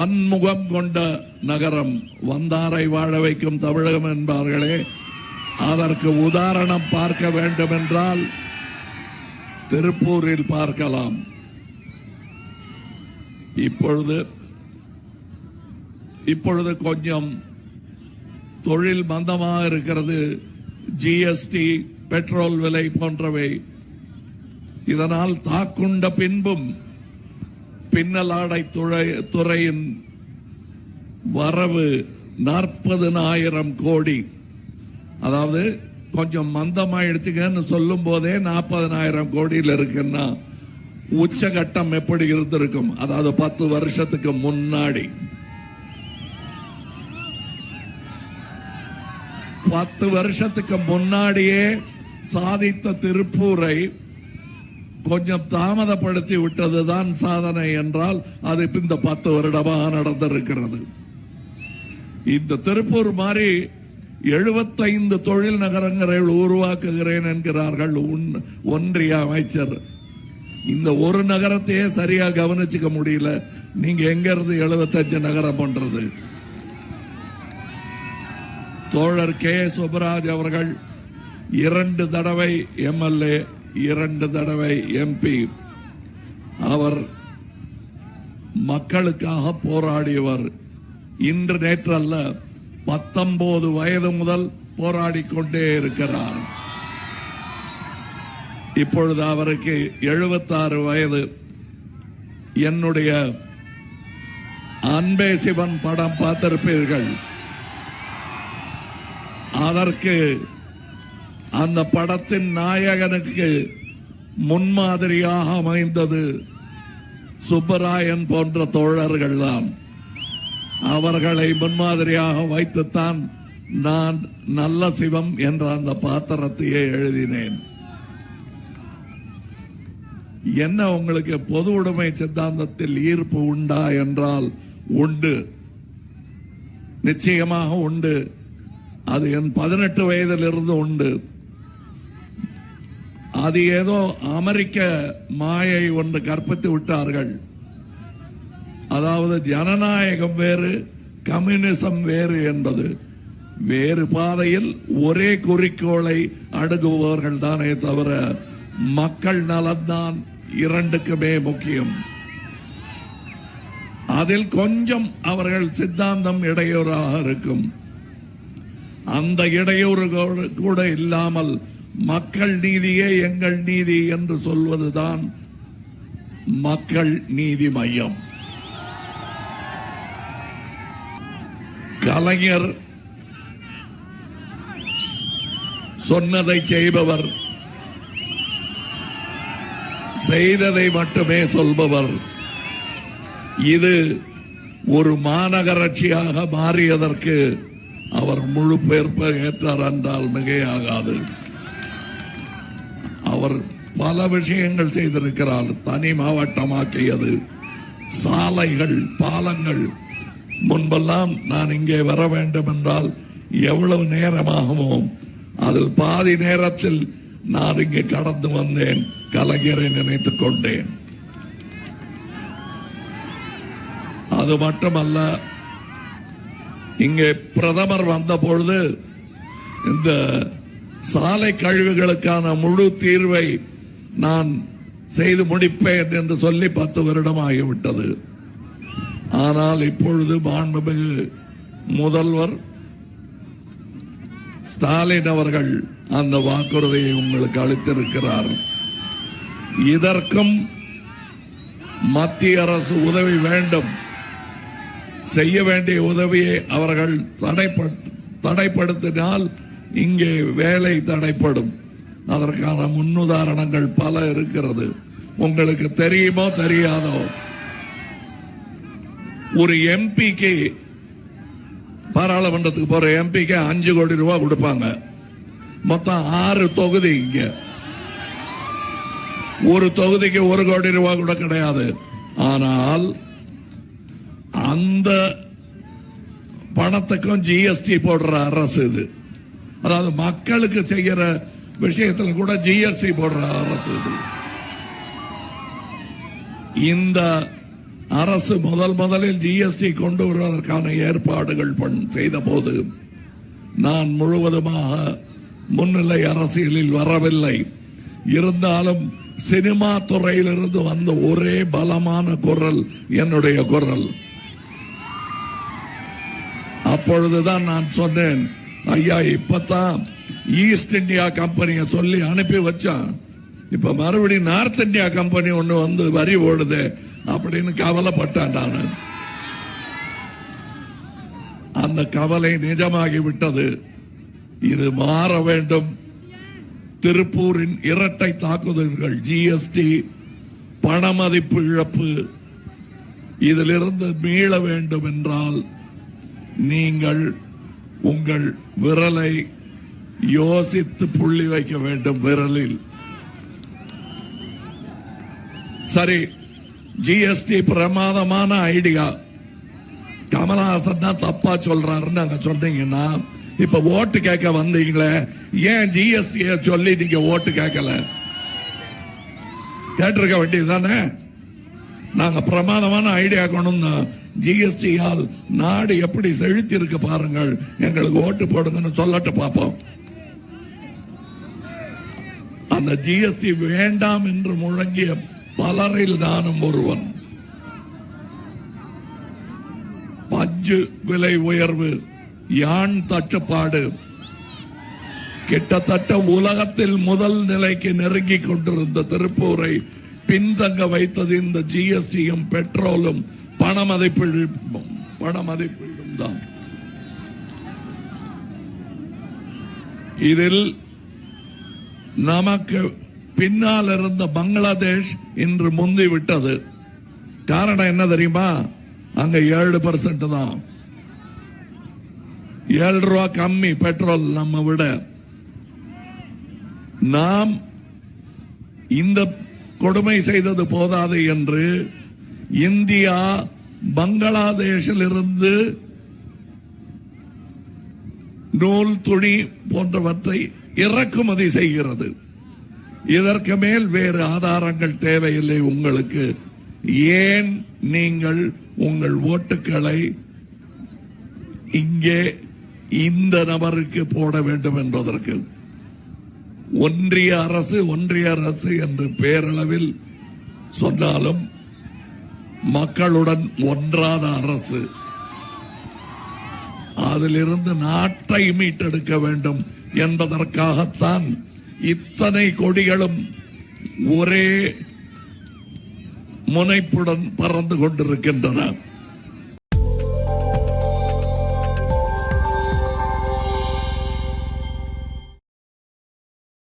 பன்முகம் கொண்ட நகரம் வந்தாரை வாழ வைக்கும் தமிழகம் என்பார்களே அதற்கு உதாரணம் பார்க்க வேண்டும் என்றால் திருப்பூரில் பார்க்கலாம். இப்பொழுது இப்பொழுது கொஞ்சம் தொழில் மந்தமாக இருக்கிறது ஜிஎஸ்டி பெட்ரோல் விலை போன்றவை. இதனால் தாக்குண்ட பின்பும் பின்னலாடை துறை துறையின் வரவு நாற்பதுனாயிரம் கோடி. அதாவது கொஞ்சம் மந்தமாயிடுச்சுங்கன்னு சொல்லும் போதே நாற்பதனாயிரம் கோடியில் இருக்குன்னா உச்சகட்டம் எப்படி இருந்திருக்கும்? அதாவது பத்து வருஷத்துக்கு முன்னாடி. பத்து வருஷத்துக்கு முன்னாடியே சாதித்த திருப்பூரை கொஞ்சம் தாமதப்படுத்தி விட்டதுதான் சாதனை என்றால் அது இந்த பத்து வருடமாக நடந்திருக்கிறது. இந்த திருப்பூர் மாதிரி எழுபத்தைந்து தொழில் நகரங்களை உருவாக்குகிறேன் என்கிறார்கள் ஒன்றிய அமைச்சர். இந்த ஒரு நகரத்தையே சரியா கவனிச்சுக்க முடியல. நீங்க எங்க இருந்து எழுபத்தஞ்சு நகரம் பண்றது? தோழர் கே. சுபராஜ் அவர்கள் இரண்டு தடவை எம்எல்ஏ இரண்டு தடவை எம்பி அவர் மக்களுக்காக போராடியவர். இன்று நேற்றல்ல பத்தொன்பது வயது முதல் போராடி கொண்டே இருக்கிறார். இப்பொழுது அவருக்கு 76 வயது. என்னுடைய அன்பே சிவன் படம் பார்த்திருப்பீர்கள். அதற்கு அந்த படத்தின் நாயகனுக்கு முன்மாதிரியாக அமைந்தது சுப்பராயன் போன்ற தோழர்கள் தான் அவர்களை முன்மாதிரியாக வைத்துத்தான் நான் நல்ல சிவம் என்ற அந்த பாத்திரத்தையே எழுதினேன். என்ன உங்களுக்கு பொது உடைமை சித்தாந்தத்தில் ஈர்ப்பு உண்டா என்றால் உண்டு. நிச்சயமாக உண்டு. அது என் பதினெட்டு வயதிலிருந்து உண்டு. அது ஏதோ அமெரிக்க மாயை ஒன்று கற்பித்து விட்டார்கள். அதாவது ஜனநாயகம் வேறு கம்யூனிசம் வேறு என்பது. வேறு பாதையில் ஒரே குறிக்கோளை அணுகுபவர்கள் தானே தவிர மக்கள் நலன்தான் இரண்டுக்குமே முக்கியம். அதில் கொஞ்சம் அவர்கள் சித்தாந்தம் இடையூறாக இருக்கும். அந்த இடையூறு கூட- கூட இல்லாமல் மக்கள் நீதியே எங்கள் நீதி என்று சொல்வதுதான் மக்கள் நீதி மையம். கலைஞர் சொன்னதை செய்பவர் செய்ததை மட்டுமே சொல்பவர். இது ஒரு மாநகராட்சியாக மாறியதற்கு அவர் முழு பேர்ப்ப ஏற்றார் என்றால் மிகையாகாது. அவர் பல விஷயங்கள் செய்திருக்கிறார். தனி மாவட்டமாக்கியது. சாலைகள் பாலங்கள். முன்பெல்லாம் நான் இங்கே வர வேண்டும் என்றால் எவ்வளவு நேரமாகுமோ அதில் பாதி நேரத்தில் நான் இங்கே கடந்து வந்தேன். கலைஞரை நினைத்துக் கொண்டேன். அது மட்டுமல்ல இங்கே பிரதமர் வந்த பொழுது இந்த சாலை கழிவுகளுக்கான முழு தீர்வை நான் செய்து முடிப்பேன் என்று சொல்லி பத்து வருடம் ஆகிவிட்டது ஆனால் இப்பொழுது மாண்புமிகு முதல்வர் ஸ்டாலின் அவர்கள் அந்த வாக்குறுதியை உங்களுக்கு அளித்திருக்கிறார். இதற்கும் மத்திய அரசு உதவி வேண்டும். செய்ய வேண்டிய உதவியை அவர்கள் தடைப்பட்- தடைப்படுத்தினால் இங்கே வேலை தடைப்படும். அதற்கான முன்னுதாரணங்கள் பல இருக்கிறது. உங்களுக்கு தெரியுமோ தெரியாதோ? ஒரு எம்பிக்கு பாராளுமன்றத்துக்கு போற எம்பிக்கு அஞ்சு கோடி ரூபாய் கொடுப்பாங்க. மொத்தம் ஆறு தொகுதி இங்க. ஒரு தொகுதிக்கு ஒரு கோடி ரூபாய் கூட கிடையாது. ஆனால் அந்த பணத்துக்கும் ஜிஎஸ்டி போடுற அரசு இது. அதாவது மக்களுக்கு செய்யற விஷயத்தில் கூட ஜிஎஸ்டி போடுற அரசு இது. இந்த அரசு முதல் முதலில் ஜிஎஸ்டி கொண்டு வருவதற்கான ஏற்பாடுகள் பண்- செய்த போது நான் முழுவதுமாக முன்னிலை அரசியலில் வரவில்லை. இருந்தாலும் சினிமா துறையிலிருந்து வந்த ஒரே பலமான குரல் என்னுடைய குரல். அப்பொழுதுதான் நான் சொன்னேன் ஐயா இப்பதான் ஈஸ்ட் இந்தியா கம்பெனியை சொல்லி அனுப்பி வச்சான். இப்ப மறுபடியும் நார்த் இந்தியா கம்பெனி ஒண்ணு வந்து வரி ஓடுது அப்படின்னு கவலைப்பட்டேன் நான். அந்த கவலை நிஜமாகி விட்டது. இது மாற வேண்டும். திருப்பூரின் இரட்டை தாக்குதல்கள் ஜிஎஸ்டி பணமதிப்பு இழப்பு இதிலிருந்து மீள வேண்டும் என்றால் நீங்கள் உங்கள் விரலை யோசித்து புள்ளி வைக்க வேண்டும் விரலில். சரி ஜிஎஸ்டி பிரமாதமான ஐடியா. கமலஹாசன் தான் தப்பா சொல்றாருன்னு அங்க சொன்னீங்கன்னா இப்ப ஓட்டு கேட்க வந்தீங்களே ஏன் ஜிஎஸ்டி சொல்லி நீங்க ஓட்டு கேட்கல? கேட்டிருக்க வேண்டியது தானே நாங்க பிரமாதமான ஐடியா கொண்டு வந்தோம் ஜிஎஸ்டியால் நாடு எப்படி செழித்து இருக்கு பாருங்கள். எங்களுக்கு ஓட்டு போடுங்கன்னு சொல்லட்டு பார்ப்போம். அந்த ஜிஎஸ்டி வேண்டாம் என்று முழங்கிய பலரில் நானும் ஒருவன். பஞ்சு விலை உயர்வு யான் தட்டுப்பாடு. கிட்டத்தட்ட உலகத்தில் முதல் நிலைக்கு நெருங்கி கொண்டிருந்த திருப்பூரை பின்தங்க வைத்தது இந்த ஜிஎஸ்டியும் பெட்ரோலும் பண மதிப்பீடும் பண மதிப்பீடும் தான். இதில் நமக்கு பின்னால் இருந்த பங்களாதேஷ் இன்று முந்தி விட்டது. காரணம் என்ன தெரியுமா? அங்க ஏழு பர்சன்ட் தான். ஏழு ரூபா கம்மி பெட்ரோல் நம்ம விட. நாம் இந்த கொடுமை செய்தது போதாது என்று இந்தியா பங்களாதேஷில் இருந்து நூல் துணி போன்றவற்றை இறக்குமதி செய்கிறது. இதற்கு மேல் வேறு ஆதாரங்கள் தேவையில்லை உங்களுக்கு. ஏன் நீங்கள் உங்கள் ஓட்டுக்களை இங்கே இந்த நபருக்கு போட வேண்டும் என்பதற்கு? ஒன்றிய அரசு ஒன்றிய அரசு என்று பேரளவில் சொன்னாலும் மக்களுடன் ஒன்றாத அரசு. அதிலிருந்து நாட்டை மீட்டெடுக்க வேண்டும் என்பதற்காகத்தான் இத்தனை கொடிகளும் ஒரே முனைப்புடன் பறந்து கொண்டிருக்கின்றன.